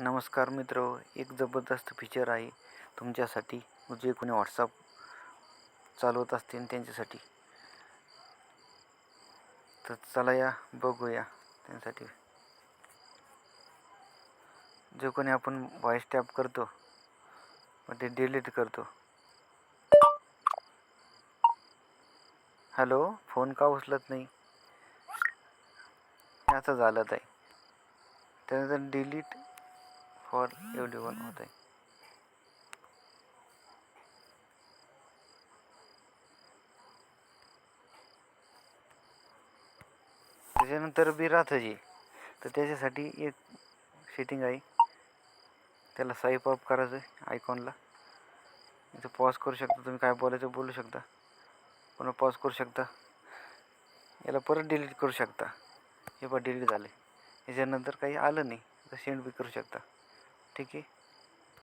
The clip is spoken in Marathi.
नमस्कार मित्र एक जबरदस्त फीचर आहे तुमच्यासाठी. जे कोणी व्हॉट्सअप चालवत असतील त्यांच्यासाठी. तर चला या बघूया त्यांसाठी जे कोणी आपण व्हॉइस टॅप करतो मग ते डिलीट करतो. हॅलो फोन का उचलत नाही? असं झालं आहे त्यानंतर डिलीट फॉर एवढी होते होत आहे. त्याच्यानंतर बी राहतं जे तर त्याच्यासाठी एक सेटिंग आहे. त्याला साईप अप करायचं आहे आयकॉनला इथं पॉज करू शकता तुम्ही काय बोलायचं बोलू शकता. पुन्हा पॉज करू शकता. याला परत डिलीट करू शकता. हे पण डिलीट झाले याच्यानंतर काही आलं नाही तर सेंड बी करू शकता. ठीक आहे.